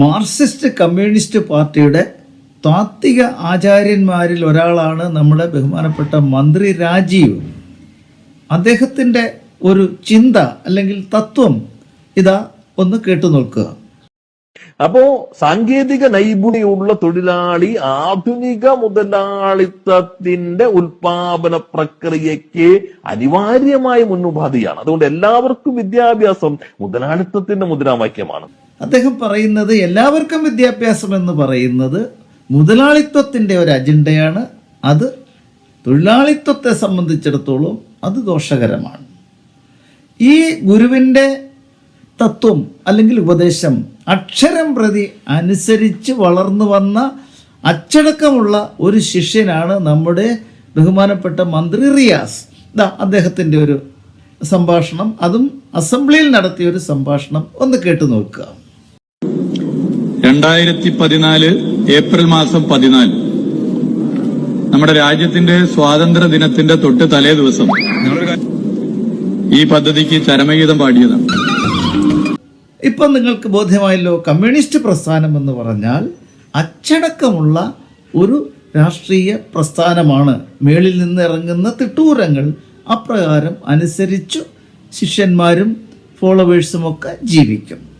Marxist communist പാർട്ടിയുടെ താത്വിക ആചാര്യന്മാരിൽ ഒരാളാണ് നമ്മുടെ ബഹുമാനപ്പെട്ട മന്ത്രി രാജീവ്. അദ്ദേഹത്തിന്റെ ഒരു ചിന്ത അല്ലെങ്കിൽ തത്വം ഇതാ ഒന്ന് കേട്ടു നോക്കുക. അപ്പോ സാങ്കേതിക നൈപുണ്യമുള്ള തൊഴിലാളി ആധുനിക മുതലാളിത്തത്തിന്റെ ഉൽപാദന പ്രക്രിയയ്ക്ക് അനിവാര്യമായ മുന്നുപാധിയാണ് അതുകൊണ്ട് എല്ലാവർക്കും വിദ്യാഭ്യാസം മുതലാളിത്തത്തിന്റെ മുദ്രാവാക്യമാണ്. അദ്ദേഹം പറയുന്നത് എല്ലാവർക്കും വിദ്യാഭ്യാസം എന്ന് പറയുന്നത് മുതലാളിത്വത്തിന്റെ ഒരു അജണ്ടയാണ്. അത് തൊഴിലാളിത്വത്തെ സംബന്ധിച്ചിടത്തോളം അത് ദോഷകരമാണ്. ഈ ഗുരുവിന്റെ തത്വം അല്ലെങ്കിൽ ഉപദേശം അക്ഷരം പ്രതി അനുസരിച്ച് വളർന്നു വന്ന അച്ചടക്കമുള്ള ഒരു ശിഷ്യനാണ് നമ്മുടെ ബഹുമാനപ്പെട്ട മന്ത്രി റിയാസ്. ദാ അദ്ദേഹത്തിന്റെ ഒരു സംഭാഷണം. അതും അസംബ്ലിയിൽ നടത്തിയ ഒരു സംഭാഷണം. ഒന്ന് കേട്ടു നോക്കുക. രണ്ടായിരത്തി പതിനാല് ഏപ്രിൽ മാസം പതിനാല്. നമ്മുടെ രാജ്യത്തിന്റെ സ്വാതന്ത്ര്യ ദിനത്തിന്റെ തൊട്ട് തലേ ദിവസം ഈ പദ്ധതിക്ക് ചരമഗീതം പാടിയതാണ്. ഇപ്പം നിങ്ങൾക്ക് ബോധ്യമായല്ലോ കമ്മ്യൂണിസ്റ്റ് പ്രസ്ഥാനം എന്ന് പറഞ്ഞാൽ അച്ചടക്കമുള്ള ഒരു രാഷ്ട്രീയ പ്രസ്ഥാനമാണ്. മേളിൽ നിന്ന് ഇറങ്ങുന്ന തിട്ടൂരങ്ങൾ അപ്രകാരം അനുസരിച്ചു ശിഷ്യന്മാരും ഫോളോവേഴ്സും ഒക്കെ ജീവിക്കും.